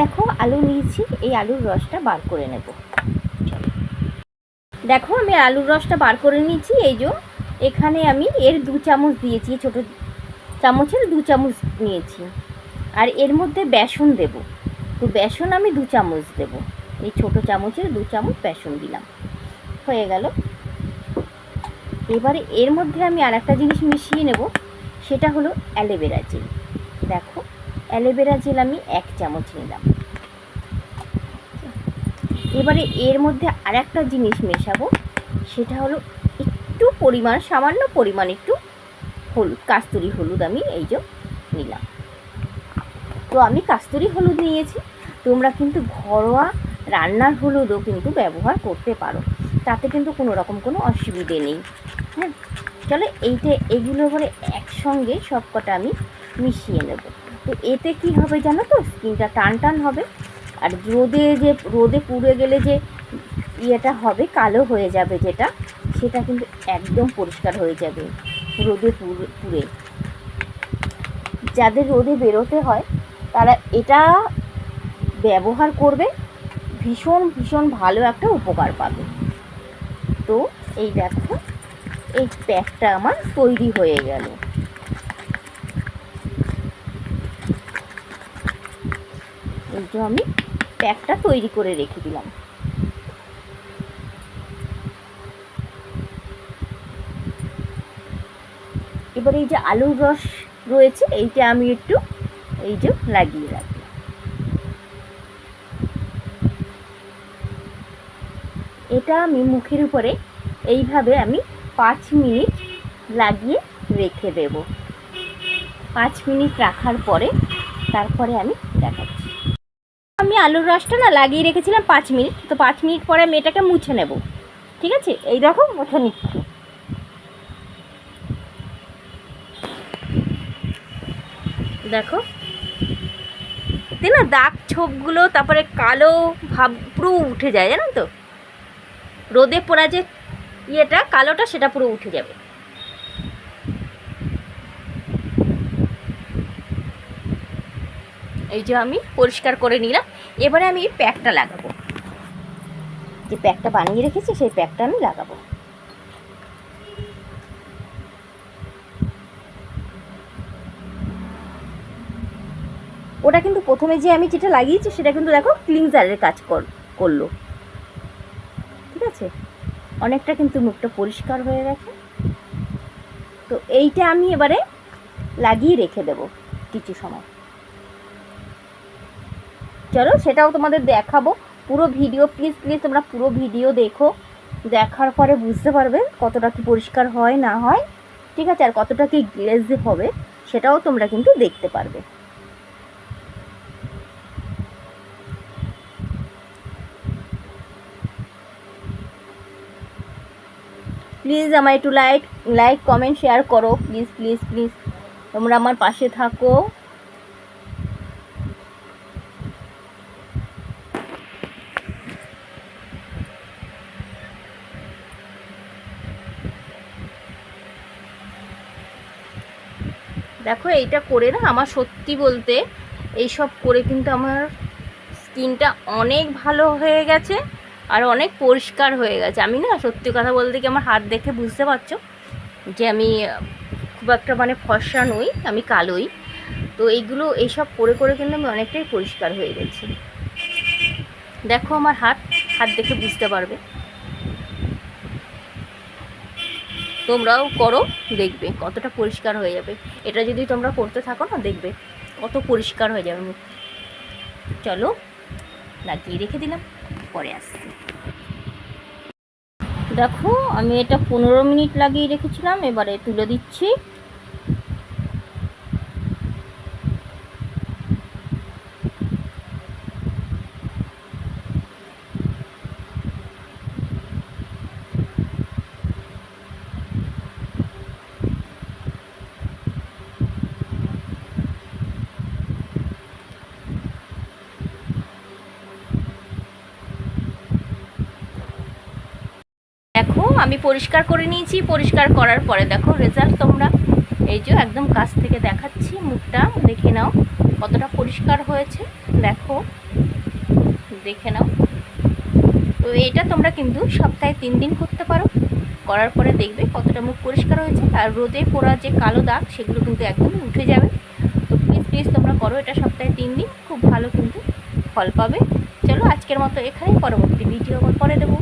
দেখো, আলু নিয়েছি, এই আলুর রসটা বার করে নেব। দেখো, আমি আলুর রসটা বার করে নিয়েছি, এই যে এখানে আমি এর দু চামচ দিয়েছি ছোট চামচের দু চামচ নিয়েছি। আর এর মধ্যে বেসন দেব। তো বেসন আমি দু চামচ দেব। এই ছোট চামচের দু চামচ বেসন দিলাম। হয়ে গেল। এবারে এর মধ্যে আমি আর একটা জিনিস মিশিয়ে নেব, সেটা হলো অ্যালোভেরা জেল। দেখো অ্যালোভেরা জেল আমি এক চামচ নিলাম এবারে এর মধ্যে আর একটা জিনিস মেশাবো, সেটা হলো একটু পরিমাণ, সামান্য পরিমাণ একটু হলুদ, কাস্তুরি হলুদ আমি এই যে নিলাম। তো আমি কাস্তুরি হলুদ নিয়েছি, তোমরা কিন্তু ঘরোয়া রান্নার হলুদও কিন্তু ব্যবহার করতে পারো, তাতে কিন্তু কোনো রকম কোনো অসুবিধে নেই। হ্যাঁ চলো এইটা, এগুলো করে একসঙ্গে সব কটা আমি মিশিয়ে নেব। তো এতে কি হবে জানো তো? স্কিনটা টান টান হবে। আর রোদে যে, রোদে পুড়ে গেলে যে ইয়েটা হবে, কালো হয়ে যাবে যেটা, সেটা কিন্তু একদম পরিষ্কার হয়ে যাবে রোদে পুড়ে। যাদের রোদে বেরোতে হয়, তারা এটা ব্যবহার করবে, ভীষণ ভীষণ ভালো একটা উপকার পাবে। তো এই দেখো, এই প্যাকটা আমার তৈরি হয়ে গেল। যে আমি প্যাকটা তৈরি করে রেখে দিলাম। এবার এই যে আলুর রস রয়েছে, এইটা আমি একটু এই যে লাগিয়ে রাখলাম। এটা আমি মুখের উপরে এইভাবে আমি পাঁচ মিনিট লাগিয়ে রেখে দেব। পাঁচ মিনিট রাখার পরে তারপরে আমি দেখাচ্ছি। আলুর রসটা না লাগিয়ে রেখেছিলাম পাঁচ মিনিট। তো পাঁচ মিনিট পরে আমি এটাকে মুছে নেব। ঠিক আছে? এই দেখো, মুছে নিচ্ছি। দেখো। এতে না দাগ ছোপগুলো, তারপরে কালো ভাব পুরো উঠে যায়, জানো তো? রোদে পোড়া যে ইয়েটা, কালোটা, সেটা পুরো উঠে যাবে। এই যে আমি পরিষ্কার করে নিলাম। এবারে আমি প্যাকটা লাগাবো। যে প্যাকটা বানিয়ে রেখেছি, সেই প্যাকটা আমি লাগাবো। ওটা কিন্তু প্রথমে যে আমি যেটা লাগিয়েছি, সেটা কিন্তু দেখো ক্লিনজারের কাজ কর, করল। ঠিক আছে? অনেকটা কিন্তু মুখটা পরিষ্কার হয়ে গেছে। তো এইটা আমি এবারে লাগিয়ে রেখে দেব কিছু সময়। চলো সেটাও তোমাদের দেখাবো। পুরো ভিডিও প্লিজ প্লিজ তোমরা পুরো ভিডিও দেখো। দেখার পরে বুঝতে পারবে কতটা কি পরিষ্কার হয়, না হয়। ঠিক আছে, আর কতটা কি গ্লেজ হবে, সেটাও তোমরা কিন্তু দেখতে পারবে। প্লিজ আমার একটু লাইক লাইক কমেন্ট শেয়ার করো। প্লিজ প্লিজ প্লিজ তোমরা আমার পাশে থাকো। দেখো, এইটা করে না আমার সত্যি বলতে এইসব করে কিন্তু আমার স্কিনটা অনেক ভালো হয়ে গেছে আর অনেক পরিষ্কার হয়ে গেছে। আমি না সত্যি কথা বলতে কি আমার হাত দেখে বুঝতে পারছ যে আমি খুব একটা মানে ফর্সা নই, আমি কালোই। তো এইগুলো, এইসব করে করে কিন্তু আমি অনেকটাই পরিষ্কার হয়ে গেছি। দেখো আমার হাত হাত দেখে বুঝতে পারবে। তোমরাও করো, দেখবে কতটা পরিষ্কার হয়ে যাবে। এটা যদি তোমরা করতে থাকো না, দেখবে কত পরিষ্কার হয়ে যাবে মুখ। চলো, লাগিয়ে রেখে দিলাম, পরে আসছি। দেখো, আমি এটা পনেরো মিনিট লাগিয়ে রেখেছিলাম, এবারে তুলে দিচ্ছি দেখো আমি পরিষ্কার করে নিয়েছি, পরিষ্কার করার পরে দেখো রেজাল্ট তোমরা। এই যে একদম কাছ থেকে দেখাচ্ছি, মুখটা দেখে নাও কতটা পরিষ্কার হয়েছে। দেখো, দেখে নাও। তো এটা তোমরা কিন্তু সপ্তাহে তিন দিন করতে পারো। করার পরে দেখবে কতটা মুখ পরিষ্কার হয়েছে। আর রোদে পোড়া যে কালো দাগ, সেগুলো কিন্তু একদমই উঠে যাবে। তো প্লিজ প্লিজ তোমরা করো এটা সপ্তাহে তিন দিন। খুব ভালো কিন্তু ফল পাবে। চলো আজকের মতো এখানেই। পরবর্তী ভিডিও পরে দেবো।